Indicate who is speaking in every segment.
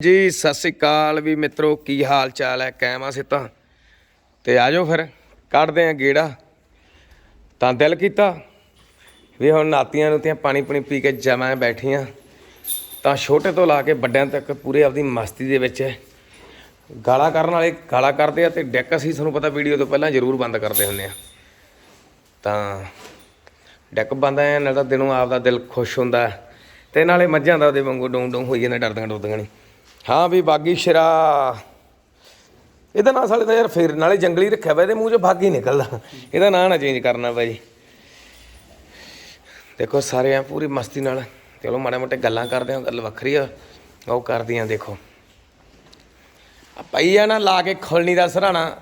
Speaker 1: ਜੀ, ਸਤਿ ਸ੍ਰੀ ਅਕਾਲ ਵੀ ਮਿੱਤਰੋ, ਕੀ ਹਾਲ ਚਾਲ ਹੈ? ਕਾਇਮ ਆ ਸਿੱਤਾ ਤੇ ਆਜੋ ਫਿਰ, ਕੱਢਦੇ ਆ ਗੇੜਾ। ਤਾਂ ਦਿਲ ਕੀਤਾ। ਵੀ ਹੁਣ ਨਾਤੀਆਂ ਨੂੰ ਤੇ ਪਾਣੀ ਪੁਣੀ ਪੀ ਕੇ ਜਮਾਂ ਬੈਠੀਆਂ। ਤਾਂ ਛੋਟੇ ਤੋਂ ਲਾ ਕੇ ਵੱਡਿਆਂ ਤੱਕ ਪੂਰੇ ਆਪਦੀ ਮਸਤੀ ਦੇ ਵਿੱਚ ਹੈ। ਗਾਲਾਂ ਕਰਨ ਵਾਲੇ ਗਾਲਾਂ ਕਰਦੇ ਆ ਤੇ ਡੈਕ ਅਸੀਂ ਤੁਹਾਨੂੰ ਪਤਾ ਵੀਡੀਓ ਤੋਂ ਪਹਿਲਾਂ ਜ਼ਰੂਰ ਬੰਦ ਕਰਦੇ ਹੁੰਦੇ ਆ। ਤਾਂ ਡੈਕ ਬੰਦ ਆਇਆ ਨਾਲ ਤਾਂ ਦਿਨੋਂ ਆਪਦਾ ਦਿਲ ਖੁਸ਼ ਹੁੰਦਾ। ਹੈ ਤੇ ਨਾਲੇ ਮੱਝਾਂ ਦਾ ਉਹਦੇ ਵਾਂਗੂ ਡੋਂ ਡੋਂ ਹੋਈ ਜਾਂਦਾ ਡਰਦੀਆਂ ਡਰਦੀਆਂ ਨਹੀਂ। ਹਾਂ ਵੀ ਬਾਗੀ ਸ਼ਰਾ। ਇਹਦਾ ਨਾਂ ਸਾਲੇ ਦਾ ਯਾਰ ਫੇਰ ਨਾਲੇ ਜੰਗਲੀ ਰੱਖਿਆ ਵਾ, ਇਹਦੇ ਮੂੰਹ 'ਚੋਂ ਬਾਗੀ ਨਿਕਲਦਾ। ਇਹਦਾ ਨਾਂ ਨਾ ਚੇਂਜ ਕਰਨਾ ਬਾਈ। ਦੇਖੋ ਸਾਰੇ ਆ ਪੂਰੀ ਮਸਤੀ ਨਾਲ। ਚਲੋ ਮਾੜੇ ਮੋਟੇ ਗੱਲਾਂ ਕਰਦੇ ਆ ਗੱਲ ਵੱਖਰੀ ਆ। ਉਹ ਕਰਦੀਆਂ ਦੇਖੋ। ਆ ਪਈ ਆ ਨਾ, ਲਾ ਕੇ ਖੁਲਣੀ ਦਾ ਸਰਾਣਾ।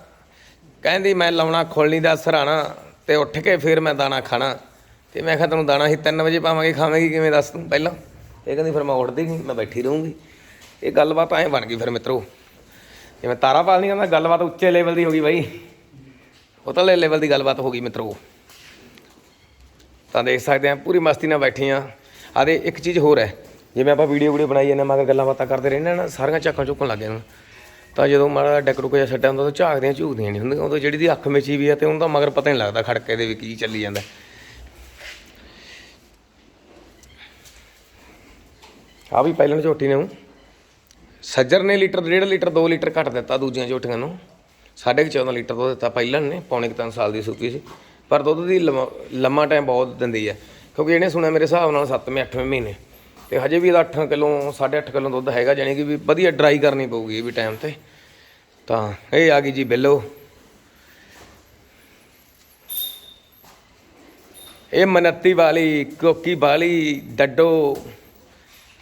Speaker 1: ਕਹਿੰਦੀ ਮੈਂ ਲਾਉਣਾ ਖੁਲਣੀ ਦਾ ਸਰਾਣਾ ਤੇ ਉੱਠ ਕੇ ਫਿਰ ਮੈਂ ਦਾਣਾ ਖਾਣਾ। ਤੇ ਮੈਂ ਕਿਹਾ ਤੈਨੂੰ ਦਾਣਾ ਹੀ 3 ਵਜੇ ਪਾਵਾਂਗੇ, ਖਾਵੇਂਗੀ, ਕਿਵੇਂ ਦੱਸ ਤੂੰ ਪਹਿਲਾਂ? ਇਹ ਕਹਿੰਦੀ ਫਿਰ ਮੈਂ ਉੱਠਦੀ ਨਹੀਂ ਮੈਂ ਬੈਠੀ ਰਹੂੰਗੀ। ਇਹ ਗੱਲਬਾਤ ਐਂ ਬਣ ਗਈ ਫਿਰ ਮਿੱਤਰੋ। ਜਿਵੇਂ ਤਾਰਾ ਪਾਲਣੀ ਕਹਿੰਦਾ ਗੱਲਬਾਤ ਉੱਚੇ ਲੈਵਲ ਦੀ ਹੋ ਗਈ ਬਾਈ। ਉਤਲੇ ਲੈਵਲ ਦੀ ਗੱਲਬਾਤ ਹੋ ਗਈ ਮਿੱਤਰੋ। ਤਾਂ ਦੇਖ ਸਕਦੇ ਆ ਪੂਰੀ ਮਸਤੀ ਨਾਲ ਬੈਠੇ ਆ ਆਦੇ ਇੱਕ ਚੀਜ਼ ਹੋਰ ਹੈ। ਜਿਵੇਂ ਆਪਾਂ ਵੀਡੀਓ ਵੀਡੀਓ ਬਣਾਈ ਜਾਂਦੇ ਮਗਰ ਗੱਲਾਂ ਬਾਤਾਂ ਕਰਦੇ ਰਹਿੰਦੇ ਹਾਂ ਨਾ, ਸਾਰੀਆਂ ਝਾਕਾਂ ਝੁੱਕਣ ਲੱਗ ਜਾਂਦੀਆਂ। ਤਾਂ ਜਦੋਂ ਮਾੜਾ ਡੈਕਰੋ ਕੋਈ ਛੱਡਿਆ ਹੁੰਦਾ, ਤਾਂ ਝਾਕਦੀਆਂ ਝੂਕਦੀਆਂ ਨਹੀਂ ਹੁੰਦੀਆਂ। ਉਦੋਂ ਜਿਹੜੀ ਦੀ ਅੱਖ ਮੀਚੀ ਵੀ ਆ ਤੇ ਉਹਨੂੰ ਤਾਂ ਮਗਰ ਪਤਾ ਨਹੀਂ ਲੱਗਦਾ ਖੜਕੇ ਦੇ ਵੀ ਕੀ ਚੱਲੀ ਜਾਂਦਾ। ਆ ਵੀ ਪਹਿਲਾਂ ਝੋਟੀ ਨੇ ਉਹ। ਸੱਜਰ ਨੇ ਲੀਟਰ, ਡੇਢ ਲੀਟਰ 2 ਲੀਟਰ ਘੱਟ ਦਿੱਤਾ ਦੂਜੀਆਂ ਝੋਟੀਆਂ ਨੂੰ। ਸਾਢੇ ਕੁ 14 ਲੀਟਰ ਦੁੱਧ ਦਿੱਤਾ ਪਹਿਲਾਂ ਨੇ, ਪੌਣੇ 3 ਸਾਲ ਦੀ ਸੂਪੀ ਸੀ। ਪਰ ਦੁੱਧ ਦੀ ਲੰਮਾ- ਟਾਈਮ ਬਹੁਤ ਦਿੰਦੀ ਹੈ ਕਿਉਂਕਿ ਇਹਨੇ ਸੁਣਿਆ ਮੇਰੇ ਹਿਸਾਬ ਨਾਲ 7ਵੇਂ 8ਵੇਂ ਮਹੀਨੇ। ਤੇ ਹਜੇ ਵੀ ਇਹਦਾ 8 ਕਿਲੋ 8.5 ਕਿਲੋ ਦੁੱਧ ਹੈਗਾ, ਜਾਣੀ ਕਿ ਵੀ ਵਧੀਆ ਡਰਾਈ ਕਰਨੀ ਪਊਗੀ ਇਹ ਵੀ ਟਾਈਮ ਤੇ। ਤਾਂ ਇਹ ਆ ਗਈ ਜੀ ਬਿੱਲੋ। ਇਹ ਮਨੱਤੀ ਵਾਲੀ, ਕੋਕੀ ਵਾਲੀ, ਡੱਡੋ।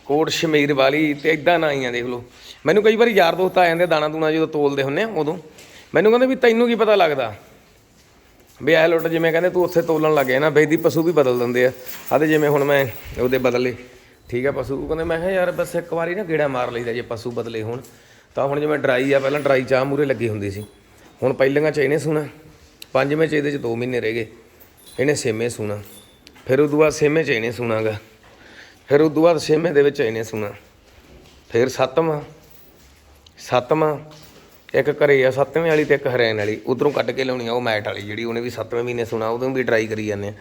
Speaker 1: ਕੋਟ ਸ਼ਮੀਰ ਵਾਲੀ ਤੇ ਇਦਾਂ ਨਾ ਆਈਆਂ ਦੇਖ ਲਓ। ਮੈਨੂੰ ਕਈ ਵਾਰੀ ਯਾਰ ਦੋਸਤ ਆ ਜਾਂਦੇ ਦਾਣਾ ਦੂਣਾ ਜਦੋਂ ਤੋਲਦੇ ਹੁੰਨੇ ਆ ਉਦੋਂ। ਮੈਨੂੰ ਕਹਿੰਦੇ ਵੀ ਤੈਨੂੰ ਕੀ ਪਤਾ ਲੱਗਦਾ? ਵੀ ਐ ਲੁੱਟ ਜਿਵੇਂ ਕਹਿੰਦੇ ਤੂੰ ਉੱਥੇ ਤੋਲਣ ਲੱਗੇ ਨਾ ਬੇਦੀ ਪਸ਼ੂ ਵੀ ਬਦਲ ਦਿੰਦੇ ਆ। ਆ ਜਿਵੇਂ ਹੁਣ ਮੈਂ ਉਹਦੇ ਬਦਲੇ, ਠੀਕ ਆ ਪਸ਼ੂ। ਉਹ ਕਹਿੰਦੇ ਮੈਂ ਕਿਹਾ ਯਾਰ ਬਸ ਇੱਕ ਵਾਰੀ ਨਾ ਗੇੜਾ ਮਾਰ ਲਈਦਾ ਜੇ ਪਸ਼ੂ ਬਦਲੇ ਹੁਣ। ਤਾਂ ਹੁਣ ਜਿਵੇਂ ਡਰਾਈ ਆ, ਪਹਿਲਾਂ ਡਰਾਈ ਚਾਹ ਮੂਰੇ ਲੱਗੀ ਹੁੰਦੀ ਸੀ। ਹੁਣ ਪਹਿਲੀਆਂ ਚ ਇਹਨੇ ਸੁਣਾ, ਪੰਜਵੇਂ ਚ ਇਹਦੇ ਚ 2 ਮਹੀਨੇ ਰਹਿ ਗਏ। ਇਹਨੇ ਛੇਵੇਂ ਸੁਣਾ। ਫਿਰ ਉਦੋਂ ਬਾਅਦ ਛੇਵੇਂ ਚ ਇਹਨੇ ਸੁਣਾਗਾ। ਫਿਰ ਉਦੋਂ ਬਾਅਦ ਛੇਵੇਂ ਦੇ ਵਿੱਚ ਇਹਨੇ ਸੁਣਾ। ਫਿਰ ਸੱਤਵਾਂ ਸੱਤਵਾਂ ਇੱਕ ਘਰੇ ਆ ਸੱਤਵੇਂ ਵਾਲੀ ਤੇ ਇੱਕ ਹਰੈਣ ਵਾਲੀ। ਉਧਰੋਂ ਕੱਢ ਕੇ ਲਿਆਉਣੀ ਆ ਉਹ ਮੈਟ ਵਾਲੀ ਜਿਹੜੀ ਉਹਨੇ ਵੀ ਸੱਤਵੇਂ ਮਹੀਨੇ ਸੁਣਾ ਉਦੋਂ ਵੀ ਟਰਾਈ ਕਰੀ ਜਾਂਦੇ ਆ।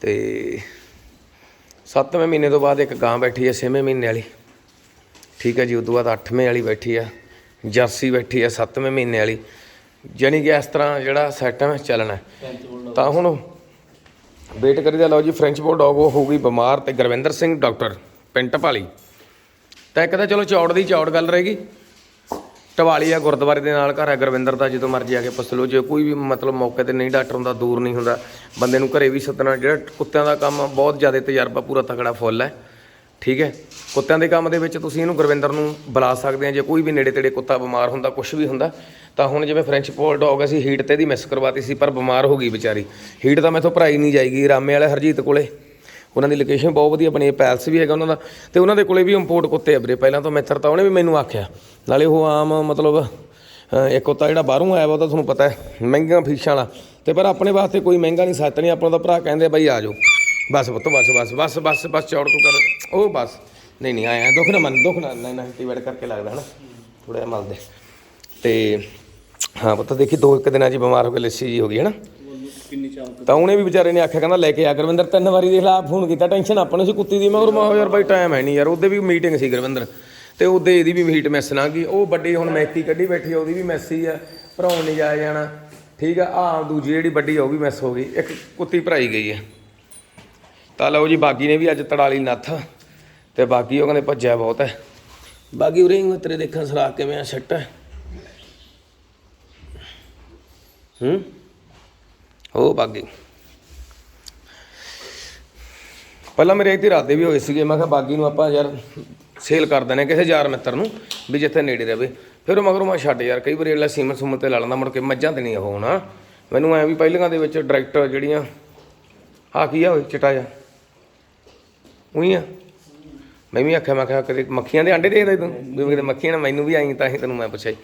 Speaker 1: ਤੇ ਸੱਤਵੇਂ ਮਹੀਨੇ ਤੋਂ ਬਾਅਦ ਇੱਕ ਗਾਂ ਬੈਠੀ ਆ ਛੇਵੇਂ ਮਹੀਨੇ ਵਾਲੀ। ਠੀਕ ਹੈ ਜੀ ਉਦੋਂ ਬਾਅਦ ਅੱਠਵੇਂ ਵਾਲੀ ਬੈਠੀ ਆ ਜਰਸੀ ਬੈਠੀ ਆ ਸੱਤਵੇਂ ਮਹੀਨੇ ਵਾਲੀ। ਜਾਣੀ ਕਿ ਇਸ ਤਰ੍ਹਾਂ ਜਿਹੜਾ ਸੈਟਮ ਚੱਲਣਾ। ਤਾਂ ਹੁਣ ਵੇਟ ਕਰੀਦਾ, ਲਓ ਜੀ ਫ੍ਰੈਂਚ ਬੁਲਡੌਗ ਉਹ ਹੋ ਗਈ ਬਿਮਾਰ ਤੇ ਗੁਰਵਿੰਦਰ ਸਿੰਘ, ਡਾਕਟਰ ਪਿੰਟ ਭਾਲੀ ਤਾਂ ਇੱਕ ਤਾਂ ਚਲੋ ਚੌੜ ਦੀ ਚੌੜ ਗੱਲ ਰਹੇਗੀ। ਟਵਾਲੀਆ ਗੁਰਦੁਆਰੇ ਦੇ ਨਾਲ ਘਰ ਹੈ ਗੁਰਵਿੰਦਰ ਦਾ, ਜਦੋਂ ਮਰਜ਼ੀ ਆ ਕੇ ਪੁੱਛ ਲਓ। ਜੇ ਕੋਈ ਵੀ ਮਤਲਬ ਮੌਕੇ ਤੇ ਨਹੀਂ ਡਾਕਟਰ ਹੁੰਦਾ, ਦੂਰ ਨਹੀਂ ਹੁੰਦਾ, ਬੰਦੇ ਨੂੰ ਘਰੇ ਵੀ ਸੱਦਣਾ, ਜਿਹੜਾ ਕੁੱਤਿਆਂ ਦਾ ਕੰਮ ਬਹੁਤ ਜ਼ਿਆਦਾ ਤਜਰਬਾ, ਪੂਰਾ ਤਕੜਾ ਫੁੱਲ ਹੈ। ਠੀਕ ਹੈ? ਕੁੱਤਿਆਂ ਦੇ ਕੰਮ ਦੇ ਵਿੱਚ ਤੁਸੀਂ ਇਹਨੂੰ ਗੁਰਵਿੰਦਰ ਨੂੰ ਬੁਲਾ ਸਕਦੇ ਆ ਜੇ ਕੋਈ ਵੀ ਨੇੜੇ ਤੇੜੇ ਕੁੱਤਾ ਬਿਮਾਰ ਹੁੰਦਾ ਕੁਝ ਵੀ ਹੁੰਦਾ ਤਾਂ ਹੁਣ ਜਿਵੇਂ ਫ੍ਰੈਂਚ ਪੋਲ ਡੌਗ ਅਸੀਂ ਹੀਟ ਤੇ ਦੀ ਮਿਸ ਕਰਵਾਤੀ ਸੀ ਪਰ ਬਿਮਾਰ ਹੋ ਗਈ ਵਿਚਾਰੀ। ਹੀਟ ਤਾਂ ਮੈਥੋਂ ਭਰਾਈ ਨਹੀਂ ਜਾਏਗੀ ਰਾਮੇ ਵਾਲੇ ਹਰਜੀਤ ਕੋਲੇ। ਉਹਨਾਂ ਦੀ ਲੋਕੇਸ਼ਨ ਬਹੁਤ ਵਧੀਆ ਬਣੀ ਹੈ ਪੈਲਸ ਵੀ ਹੈਗਾ ਉਹਨਾਂ ਦਾ। ਤੇ ਉਹਨਾਂ ਦੇ ਕੋਲੇ ਵੀ ਇੰਪੋਰਟ ਕੁੱਤੇ ਆ ਵੀਰੇ ਪਹਿਲਾਂ ਤੋਂ ਮਿੱਤਰ ਤਾਂ ਉਹਨੇ ਵੀ ਮੈਨੂੰ ਆਖਿਆ। ਨਾਲੇ ਉਹ ਆਮ ਮਤਲਬ ਅ, ਇੱਕ ਕੁੱਤਾ ਜਿਹੜਾ ਬਾਹਰੋਂ ਆਇਆ ਵਾ ਉਹ ਤਾਂ ਤੁਹਾਨੂੰ ਪਤਾ ਹੈ ਮਹਿੰਗੀਆਂ ਫੀਸਾਂ ਵਾਲਾ। ਤੇ ਪਰ ਆਪਣੇ ਵਾਸਤੇ ਕੋਈ ਮਹਿੰਗਾ ਨਹੀਂ ਸੱਤ ਨਹੀਂ ਆਪਣਾ ਤਾਂ ਭਰਾ ਕਹਿੰਦੇ ਬਾਈ ਆ ਜਾਓ। ਬਸ ਪੁੱਤ, ਬਸ ਬਸ ਬਸ ਬਸ ਬਸ ਚੌੜ ਤੂੰ ਕਰ। ਉਹ ਬਸ। ਨਹੀਂ ਨਹੀਂ ਆਇਆ ਦੁੱਖ ਨਾ ਮੰਨ, ਦੁੱਖ ਨਾ ਨਹੀਂ ਨਾ ਟੀ ਕਰਕੇ ਲੱਗਦਾ, ਹਨਾ? ਥੋੜਾ ਜਿਹਾ ਮਲਦੇ ਤੇ ਹਾਂ ਪੁੱਤ, ਦੇਖੀ ਦੋ ਇੱਕ ਦਿਨਾਂ ਜੀ ਬਿਮਾਰ ਹੋ ਕੇ ਲੱਸੀ ਜੀ ਹੋ ਗਈ, ਹਨਾ? ਤਾਂ ਉਹਨੇ ਵੀ ਵਿਚਾਰੇ ਨੇ ਆਖਿਆ, ਕਹਿੰਦਾ ਲੈ ਕੇ ਆ ਗੁਰਵਿੰਦਰ, ਤਿੰਨ ਵਾਰੀ ਦੇਖ ਲਾ, ਫੋਨ ਕੀਤਾ, ਟੈਨਸ਼ਨ ਆਪਣੇ ਸੀ ਕੁੱਤੀ ਦੀ। ਮਗਰ ਮੈਂ, ਯਾਰ ਬਾਈ ਟਾਈਮ ਹੈ ਨਹੀਂ ਯਾਰ, ਉਹਦੇ ਵੀ ਮੀਟਿੰਗ ਸੀ ਗੁਰਵਿੰਦਰ। ਤੇ ਉਹਦੇ ਇਹਦੀ ਵੀ ਮੀਟ ਮਿਸ ਨਾ ਗਈ। ਉਹ ਵੱਡੀ ਹੁਣ ਮੈਤੀ ਕੱਢੀ ਬੈਠੀ ਆ, ਉਹਦੀ ਵੀ ਮਿਸ ਹੀ ਆ। ਭਰਾਉਣ ਨਹੀਂ ਜਾਇਆ ਜਾਣਾ। ਠੀਕ ਆ ਆ ਦੂਜੀ ਜਿਹੜੀ ਵੱਡੀ ਆ, ਉਹ ਵੀ ਮਿਸ ਹੋ ਗਈ। ਇੱਕ ਕੁੱਤੀ ਭਰਾਈ ਗਈ ਆ। ਤਾਂ ਲਓ ਜੀ, ਬਾਗੀ ਨੇ ਵੀ ਅੱਜ ਤੜਾਲੀ ਨੱਥ ਤੇ ਬਾਗੀ ਉਹ ਕਹਿੰਦੇ ਭੱਜਿਆ ਬਹੁਤ ਹੈ। ਬਾਗੀ ਉਰੇ ਹੀ ਤੇਰੇ ਦੇਖਣ ਸਰਾਖ ਕਿਵੇਂ ਆ, ਸੱਟ ਹੈ। ਹੂੰ? ਹੋ ਬਾਗੀ। ਪਹਿਲਾਂ ਮੇਰੇ ਇੱਥੇ ਇਰਾਦੇ ਵੀ ਹੋਏ ਸੀਗੇ, ਮੈਂ ਕਿਹਾ ਬਾਗੀ ਨੂੰ ਆਪਾਂ ਯਾਰ ਸੇਲ ਕਰ ਦਿੰਦੇ ਹਾਂ ਕਿਸੇ ਯਾਰ ਮਿੱਤਰ ਨੂੰ ਵੀ ਜਿੱਥੇ ਨੇੜੇ ਰਵੇ। ਫਿਰ ਉਹ ਮਗਰੋਂ ਮੈਂ ਛੱਡ ਯਾਰ, ਕਈ ਵਾਰੀ ਅਗਲਾ ਸੀਮਨ ਸੁਮਨ ਤੇ ਲਾ ਲੈਂਦਾ, ਮੁੜ ਕੇ ਮੱਝਾਂ ਤੇ ਨਹੀਂ ਉਹ ਹੋਣਾ। ਮੈਨੂੰ ਐ ਵੀ ਪਹਿਲੀਆਂ ਦੇ ਵਿੱਚ ਡਾਇਰੈਕਟਰ ਜਿਹੜੀਆਂ ਆ ਕੀ ਆ ਓਏ, ਚਟਾ ਜਾ ਉਹੀ ਆ। ਮੈਂ ਵੀ ਆਖਿਆ, ਮੈਂ ਕਿਹਾ ਕਦੇ ਮੱਖੀਆਂ ਦੇ ਆਂਡੇ ਦੇਖਦਾ ਤੂੰ? ਵੀ ਕਿਤੇ ਮੱਖੀਆਂ ਨਾ ਮੈਨੂੰ ਵੀ ਆਈ ਤਾਂ ਹੀ ਤੈਨੂੰ ਮੈਂ ਪੁੱਛਿਆ ਸੀ।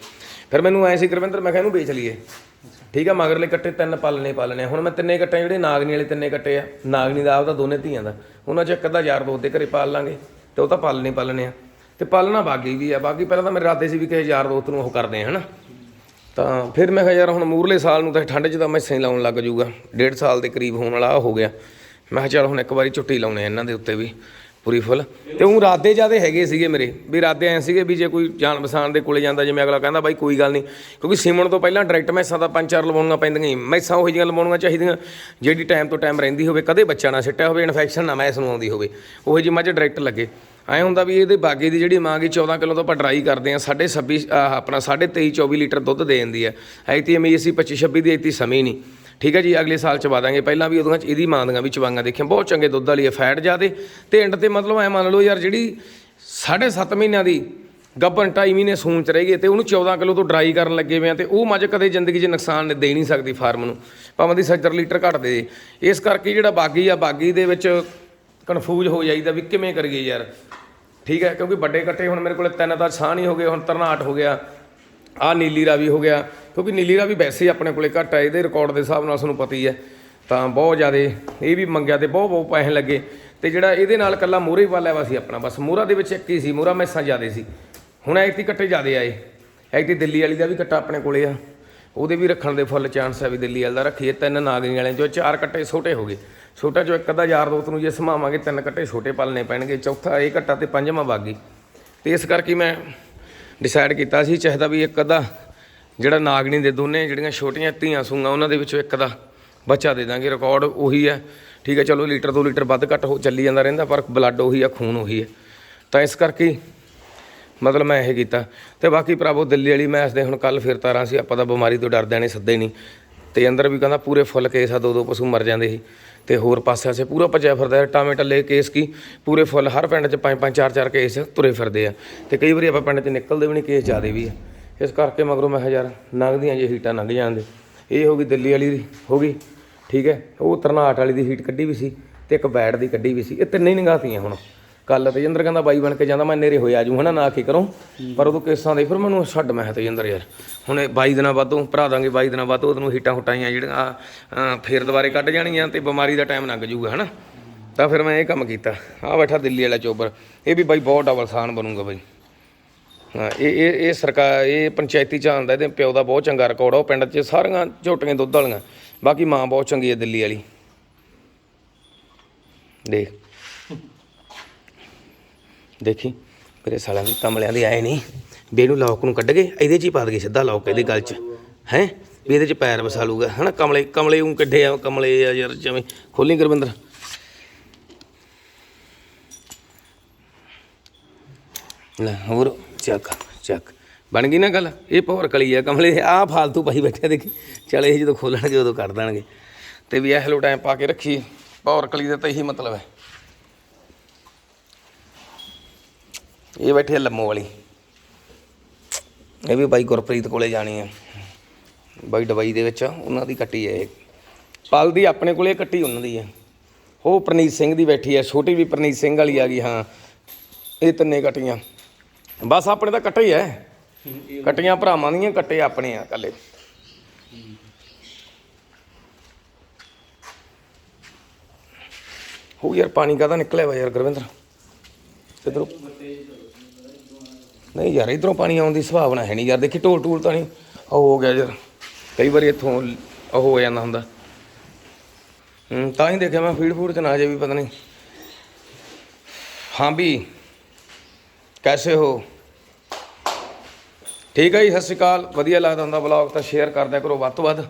Speaker 1: ਫਿਰ ਮੈਨੂੰ ਐ ਸੀ, ਗੁਰਵਿੰਦਰ, ਮੈਂ ਕਿਹਾ ਇਹਨੂੰ ਵੇਚ ਲਈਏ। ਠੀਕ ਆ, ਮਗਰਲੇ ਕੱਟੇ ਤਿੰਨ ਪਾਲਣੇ ਪਾਲਣੇ। ਆ। ਹੁਣ ਮੈਂ ਤਿੰਨੇ ਕੱਟੇ ਜਿਹੜੇ ਨਾਗਨੀ ਵਾਲੇ ਤਿੰਨੇ ਕੱਟੇ ਆ। ਨਾਗਨੀ ਦਾ ਆਪਦਾ ਦੋਨੇ ਧੀਆਂ ਦਾ। ਉਹਨਾਂ ਚ ਇੱਕ ਅੱਧਾ ਯਾਰ ਦੋਸਤ ਦੇ ਘਰੇ ਪਾਲ ਲਾਂਗੇ ਤੇ ਉਹ ਤਾਂ ਪਾਲਣੇ ਪਾਲਣੇ ਆ। ਤੇ ਪਾਲਣਾ ਬਾਗੀ ਵੀ ਆ। ਬਾਕੀ ਪਹਿਲਾਂ ਤਾਂ ਮੇਰੇ ਇਰਾਦੇ ਸੀ ਵੀ ਕਿਸੇ ਯਾਰ ਦੋਸਤ ਨੂੰ ਉਹ ਕਰਦੇ ਆ, ਹਨਾ? ਤਾਂ ਫਿਰ ਮੈਂ ਕਿਹਾ ਯਾਰ ਹੁਣ ਮੂਰਲੇ ਸਾਲ ਨੂੰ ਤਾਂ ਠੰਡ 'ਚ ਤਾਂ ਮੈਸਾਂ ਹੀ ਲਾਉਣ ਲੱਗ ਜਾਊਗਾ ਡੇਢ ਸਾਲ ਦੇ ਕਰੀਬ ਹੋਣ ਵਾਲਾ ਆਹ ਹੋ ਗਿਆ। ਮੈਂ ਕਿਹਾ ਚੱਲ ਹੁਣ ਇੱਕ ਵਾਰੀ ਝੁੱਟੀ ਲਾਉਣੇ ਆ ਇਹਨਾਂ ਦੇ ਉੱਤੇ ਵੀ ਪੂਰੀ ਫੁੱਲ। ਤੇ ਉਹ ਇਰਾਦੇ ਜਿਆਦੇ ਹੈਗੇ ਸੀਗੇ ਮੇਰੇ, ਵੀ ਰਾਦੇ ਐ ਸੀਗੇ ਵੀ ਜੇ ਕੋਈ ਜਾਣ ਪਛਾਣ ਦੇ ਕੋਲੇ ਜਾਂਦਾ ਜਿਵੇਂ ਅਗਲਾ ਕਹਿੰਦਾ ਬਾਈ ਕੋਈ ਗੱਲ ਨਹੀਂ, ਕਿਉਂਕਿ ਸੀਮਣ ਤੋਂ ਪਹਿਲਾਂ ਡਾਇਰੈਕਟ ਮੈਸਾਂ ਦਾ ਪੰਜ ਚਾਰ ਲਵਾਉਣੀਆਂ ਪੈਂਦੀਆਂ ਹੀ, ਮੈਸਾਂ ਉਹੋ ਜਿਹੀਆਂ ਲਵਾਉਣੀਆਂ ਚਾਹੀਦੀਆਂ, ਜਿਹੜੀ ਟਾਈਮ ਤੋਂ ਟਾਈਮ ਰਹਿੰਦੀ ਹੋਵੇ, ਕਦੇ ਬੱਚਾ ਨਾ ਸਿੱਟਿਆ ਹੋਵੇ ਇਨਫੈਕਸ਼ਨ ਨਾ ਮੈਸ ਨੂੰ ਆਉਂਦੀ ਹੋਵੇ, ਉਹੋ ਜਿਹੀ ਮੱਝ ਡਾਇਰੈਕਟ ਲੱਗੇ। ਐ ਹੁੰਦਾ ਵੀ ਇਹਦੇ ਬਾਗੇ ਦੀ ਜਿਹੜੀ ਮਾਂ ਗੀ 14 ਕਿਲੋ ਤੋਂ ਆਪਾਂ ਡਰਾਈ ਕਰਦੇ ਆ 26 ਆਪਣਾ 23 24 ਲੀਟਰ ਦੁੱਧ ਦੇ ਦਿੰਦੀ ਹੈ। ਐਤੀ ਅਮੀ ਅਸੀਂ 25 26 ਦੀ ਐਤੀ ਸਮੇਂ ਨਹੀਂ। ਠੀਕ ਹੈ ਜੀ, ਅਗਲੇ ਸਾਲ ਚਵਾ ਦਾਂਗੇ ਪਹਿਲਾਂ ਵੀ ਉਦੋਂ ਚ ਇਹਦੀ ਮਾਂ ਦੀਆਂ ਵੀ ਚਵਾਈਆਂ ਦੇਖੀਆਂ, ਬਹੁਤ ਚੰਗੇ ਦੁੱਧ ਵਾਲੀ ਹੈ ਫੈਟ ਜ਼ਿਆਦੇ। ਤੇ ਐਂਡ ਤੇ ਮਤਲਬ ਐ ਮੰਨ ਲਓ ਯਾਰ ਜਿਹੜੀ 7.5 ਮਹੀਨਿਆਂ ਦੀ ਗੱਭਣ 2.5 ਮਹੀਨੇ ਸੂਣ ਚ ਰਹਿ ਗਏ ਤੇ ਉਹਨੂੰ 14 ਕਿਲੋ ਤੋਂ ਡਰਾਈ ਕਰਨ ਲੱਗੇ ਹੋਏ ਆ ਤੇ ਉਹ ਮੱਝ ਕਦੇ ਜ਼ਿੰਦਗੀ 'ਚ ਨੁਕਸਾਨ ਦੇ ਨਹੀਂ ਸਕਦੀ ਫਾਰਮ ਨੂੰ। ਭਾਵੇਂ ਦੀ 70 ਲੀਟਰ ਘੱਟ ਦੇ ਇਸ ਕਰਕੇ ਜਿਹੜਾ ਬਾਗੀ ਆ, ਬਾਗੀ ਦੇ ਵਿੱਚ ਕਨਫਿਊਜ਼ ਹੋ ਜਾਈਦਾ ਵੀ ਕਿਵੇਂ ਕਰੀਏ ਯਾਰ। ਠੀਕ ਹੈ, ਕਿਉਂਕਿ ਵੱਡੇ ਕੱਟੇ ਹੁਣ ਮੇਰੇ ਕੋਲ ਤਿੰਨ ਤਾਂ ਛਾਂ ਨਹੀਂ ਹੋ ਗਏ, ਹੁਣ ਤਰਨਾਟ ਹੋ ਗਿਆ। ਆ ਨੀਲੀ ਰਾਵੀ ਹੋ ਗਿਆ। ਕਿਉਂਕਿ ਨੀਲੀ ਦਾ ਵੀ ਵੈਸੇ ਹੀ ਆਪਣੇ ਕੋਲੇ ਘੱਟ ਹੈ ਇਹਦੇ ਰਿਕਾਰਡ ਦੇ ਹਿਸਾਬ ਨਾਲ ਤੁਹਾਨੂੰ ਪਤਾ ਹੀ ਹੈ। ਤਾਂ ਬਹੁਤ ਜ਼ਿਆਦਾ ਇਹ ਵੀ ਮੰਗਿਆ ਤੇ ਬਹੁਤ ਬਹੁਤ ਪੈਸੇ ਲੱਗੇ। ਤੇ ਜਿਹੜਾ ਇਹਦੇ ਨਾਲ ਕੱਲਾ ਮੂਹਰੇ ਹੀ ਵਾਲਿਆ ਵਾ ਸੀ ਆਪਣਾ, ਬਸ ਮੂਹਰਾ ਦੇ ਵਿੱਚ ਇੱਕ ਹੀ ਸੀ, ਮੂਹਰਾ ਮੈਸਾਂ ਜ਼ਿਆਦੇ ਸੀ। ਹੁਣ ਐਕਤੀ ਕੱਟੇ ਜ਼ਿਆਦੇ ਆਏ ਐਕਤੀ ਦਿੱਲੀ ਵਾਲੀ ਦਾ ਵੀ ਕੱਟਾ ਆਪਣੇ ਕੋਲੇ ਆ। ਉਹਦੇ ਵੀ ਰੱਖਣ ਦੇ ਫੁੱਲ ਚਾਂਸ ਹੈ ਵੀ ਦਿੱਲੀ ਵਾਲਾ ਦਾ ਰੱਖੀਏ। ਤਿੰਨ ਨਾਗਰੀ ਵਾਲਿਆਂ ਚੋਂ ਚਾਰ ਕੱਟੇ ਛੋਟੇ ਹੋ ਗਏ। ਛੋਟਾ ਚੋਂ ਇੱਕ ਅੱਧਾ ਯਾਰ ਦੋਸਤ ਨੂੰ ਜੇ ਸਮਾਵਾਂਗੇ, ਤਿੰਨ ਕੱਟੇ ਛੋਟੇ ਪਾਲਣੇ ਪੈਣਗੇ। ਚੌਥਾ ਇਹ ਕੱਟਾ ਤੇ ਪੰਜਵਾਂ ਬਾਗੀ। ਤੇ ਇਸ ਕਰਕੇ ਮੈਂ ਡਿਸਾਈਡ ਕੀਤਾ ਸੀ ਚਾਹੀਦਾ ਵੀ ਇੱਕ ਅੱਧਾ ਜਿਹੜਾ ਨਾਗਣੀ ਦੇ ਦੋਨੇ ਜਿਹੜੀਆਂ ਛੋਟੀਆਂ ਧੀਆਂ ਸੂਆਂ ਉਹਨਾਂ ਦੇ ਵਿੱਚੋਂ ਇੱਕ ਦਾ ਬੱਚਾ ਦੇ ਦਾਂਗੇ ਰਿਕਾਰਡ ਉਹੀ ਹੈ। ਠੀਕ ਹੈ, ਚਲੋ ਲੀਟਰ 2 ਲੀਟਰ ਵੱਧ ਘੱਟ ਹੋ ਚੱਲੀ ਜਾਂਦਾ ਰਹਿੰਦਾ, ਪਰ ਬਲੱਡ ਉਹੀ ਆ ਖੂਨ ਉਹੀ ਹੈ। ਤਾਂ ਇਸ ਕਰਕੇ ਮਤਲਬ ਮੈਂ ਇਹ ਕੀਤਾ। ਤੇ ਬਾਕੀ ਪ੍ਰਭੂ ਦਿੱਲੀ ਵਾਲੀ ਮੈਚ ਦੇ ਹੁਣ ਕੱਲ ਫਿਰ ਤਾਰਾਂ ਸੀ, ਆਪਾਂ ਤਾਂ ਬਿਮਾਰੀ ਤੋਂ ਡਰਦੇ ਨੇ ਸੱਦੇ ਨਹੀਂ। ਤੇ ਅੰਦਰ ਵੀ ਕਹਿੰਦਾ ਪੂਰੇ ਫੁੱਲ ਕੇਸ ਆ, ਦੋ ਦੋ ਪਸ਼ੂ ਮਰ ਜਾਂਦੇ ਸੀ। ਤੇ ਹੋਰ ਪਾਸੇ ਸੇ ਪੂਰਾ ਭੱਜਿਆ ਫਿਰਦਾ ਟਾਵੇਂ ਟੱਲੇ ਕੇਸ ਕੀ, ਪੂਰੇ ਫੁੱਲ ਹਰ ਪਿੰਡ 'ਚ ਪੰਜ ਪੰਜ ਚਾਰ ਚਾਰ ਕੇਸ ਤੁਰੇ ਫਿਰਦੇ ਆ। ਤੇ ਕਈ ਵਾਰੀ ਆਪਾਂ ਪਿੰਡ 'ਚ ਨਿਕਲਦੇ ਵੀ ਨਹੀਂ, ਕੇਸ ਜ਼ਿਆਦੇ ਵੀ ਆ। ਇਸ ਕਰਕੇ ਮਗਰੋਂ ਮੈਂ ਕਿਹਾ ਯਾਰ ਲੰਘਦੀਆਂ ਜੇ ਹੀਟਾਂ ਲੰਘ ਜਾਂਦੇ ਇਹ ਹੋ ਗਈ ਦਿੱਲੀ ਵਾਲੀ ਦੀ, ਹੋ ਗਈ, ਠੀਕ ਹੈ? ਉਹ ਤਰਨਾਟ ਵਾਲੀ ਦੀ ਹੀਟ ਕੱਢੀ ਵੀ ਸੀ ਤੇ ਇੱਕ ਬੈਡ ਦੀ ਕੱਢੀ ਵੀ ਸੀ। ਇਹ ਤਿੰਨੇ ਹੀ ਨਿਗਾਹਤੀਆਂ ਹੁਣ। ਕੱਲ ਤੇਜਿੰਦਰ ਕਹਿੰਦਾ ਬਾਈ ਬਣ ਕੇ ਜਾਂਦਾ, ਮੈਂ ਨੇਰੇ ਹੋਇਆ ਜੂ ਹਨਾ, ਨਾ ਕੀ ਕਰੂੰ। ਪਰ ਉਦੋਂ ਕੇਸਾਂ ਦੇ ਫਿਰ ਮੈਨੂੰ ਛੱਡ, ਮੈਂ ਕਿਹਾ ਤੇਜਿੰਦਰ ਯਾਰ, ਹੁਣ ਇਹ 22 ਦਿਨਾਂ ਬਾਅਦੋਂ ਭਰਾ ਦਾਂਗੇ 22 ਦਿਨਾਂ ਬਾਅਦ ਉਹਨੂੰ ਹੀਟਾਂ ਹੁਟਾਈਆਂ ਜਿਹੜੀਆਂ ਫੇਰ ਦੁਬਾਰੇ ਕੱਢ ਜਾਣੀਆਂ ਤੇ ਬਿਮਾਰੀ ਦਾ ਟਾਈਮ ਲੰਘ ਜੂਗਾ ਹਨਾ? ਤਾਂ ਫਿਰ ਮੈਂ ਇਹ ਕੰਮ ਕੀਤਾ। ਆ ਬੈਠਾ ਦਿੱਲੀ ਵਾਲਾ ਚੋਬਰ। ਇਹ ਵੀ ਬਾਈ ਬਹੁਤ ਡਬਲ ਸਾਨ ਬਣੂਗਾ ਬਾਈ। ਹਾਂ, ਇਹ ਇਹ ਇਹ ਸਰਕਾਰ ਇਹ ਪੰਚਾਇਤੀ ਚ ਆਉਂਦਾ ਇਹਦੇ ਪਿਓ ਦਾ ਬਹੁਤ ਚੰਗਾ ਰਿਕਾਰਡ ਆ, ਉਹ ਪਿੰਡ 'ਚ ਸਾਰੀਆਂ ਝੋਟੀਆਂ ਦੁੱਧ ਵਾਲੀਆਂ। ਬਾਕੀ ਮਾਂ ਬਹੁਤ ਚੰਗੀ ਹੈ ਦਿੱਲੀ ਵਾਲੀ। ਦੇਖ। ਦੇਖੀ, ਮੇਰੇ ਸਾਲਿਆਂ ਦੀ ਕਮਲਿਆਂ ਦੇ ਆਏ ਨਹੀਂ ਵੀ ਇਹਨੂੰ ਲੌਕ ਨੂੰ ਕੱਢ ਗਏ ਇਹਦੇ 'ਚ ਹੀ ਪਾ ਦਗੇ ਸਿੱਧਾ ਲੌਕ ਇਹਦੇ ਗਲ 'ਚ। ਹੈ? ਵੀ ਇਹਦੇ 'ਚ ਪੈਰ ਵਸਾ ਲੂਗਾ ਹਨਾ, ਕਮਲੇ ਕਮਲੇ ਉਂ ਕੱਢੇ ਆ, ਕਮਲੇ ਆ ਯਾਰ, ਜਿਵੇਂ ਖੋਲੀ ਗੁਰਵਿੰਦਰ। ਲੈ, ਹੋਰ ਚੱਕ ਚੱਕ। ਬਣ ਗਈ ਨਾ ਗੱਲ? ਇਹ ਪੌਰ ਕਲੀ ਆ, ਕਮਲੇ ਆ ਫਾਲਤੂ ਪਾਈ ਬੈਠੇ ਦੇਖੀ। ਚਲ ਇਹ ਜਦੋਂ ਖੋਲਣਗੇ, ਉਦੋਂ ਕਰ ਦੇਣਗੇ। ਤੇ ਵੀ ਇਹ ਲੋ ਟਾਈਮ ਪਾ ਕੇ ਰੱਖੀ। ਪਾਵਰ ਕਲੀ ਦਾ ਤਾਂ ਇਹੀ ਮਤਲਬ ਹੈ। ਇਹ ਬੈਠੇ ਆ ਲੰਮੋ ਵਾਲੀ। ਇਹ ਵੀ ਬਾਈ ਗੁਰਪ੍ਰੀਤ ਕੋਲੇ ਜਾਣੀ ਆ। ਬਾਈ ਦਵਾਈ ਦੇ ਵਿੱਚ, ਉਹਨਾਂ ਦੀ ਕੱਟੀ ਹੈ ਇਹ। ਪਲਦੀ ਆਪਣੇ ਕੋਲੇ ਕੱਟੀ ਉਹਨਾਂ ਦੀ ਹੈ ਉਹ ਪ੍ਰਨੀਤ ਸਿੰਘ ਦੀ ਬੈਠੀ ਹੈ ਛੋਟੀ ਵੀ ਪ੍ਰਨੀਤ ਸਿੰਘ ਵਾਲੀ ਆ ਗਈ, ਹਾਂ। ਇਹ ਤਿੰਨੇ ਕੱਟੀਆਂ। ਬਸ ਆਪਣੇ ਤਾਂ ਕੱਟੇ ਹੀ ਹੈ ਕੱਟੀਆਂ ਭਰਾਵਾਂ ਦੀਆਂ ਕੱਟੇ ਆਪਣੇ ਆ ਕੱਲੇ ਹੋ ਯਾਰ ਪਾਣੀ ਕਾਹਦਾ ਨਿਕਲਿਆ ਵਾ ਯਾਰ ਗੁਰਵਿੰਦਰ? ਇਧਰੋਂ। ਨਹੀਂ ਯਾਰ ਇਧਰੋਂ ਪਾਣੀ ਆਉਣ ਦੀ ਸੰਭਾਵਨਾ ਹੈ ਨਹੀਂ ਯਾਰ। ਦੇਖੀ ਢੋਲ ਟੂਲ ਤਾਂ ਨਹੀਂ। ਉਹ ਹੋ ਗਿਆ ਯਾਰ। ਕਈ ਵਾਰੀ ਇੱਥੋਂ ਉਹ ਹੋ ਜਾਂਦਾ ਹੁੰਦਾ। ਹੂੰ, ਤਾਂ ਹੀ ਦੇਖਿਆ ਮੈਂ ਫੀਡ ਫੂਡ ਚ ਨਾ ਜੇ ਵੀ ਪਤਾ ਨਹੀਂ। ਹਾਂ ਵੀ ਕੈਸੇ ਹੋ? ਠੀਕ ਹੈ ਜੀ, ਸਤਿ ਸ਼੍ਰੀ ਅਕਾਲ। ਵਧੀਆ ਲੱਗਦਾ ਹੁੰਦਾ ਬਲੌਗ ਤਾਂ ਸ਼ੇਅਰ ਕਰਦਿਆ ਕਰੋ ਵੱਧ ਤੋਂ ਵੱਧ।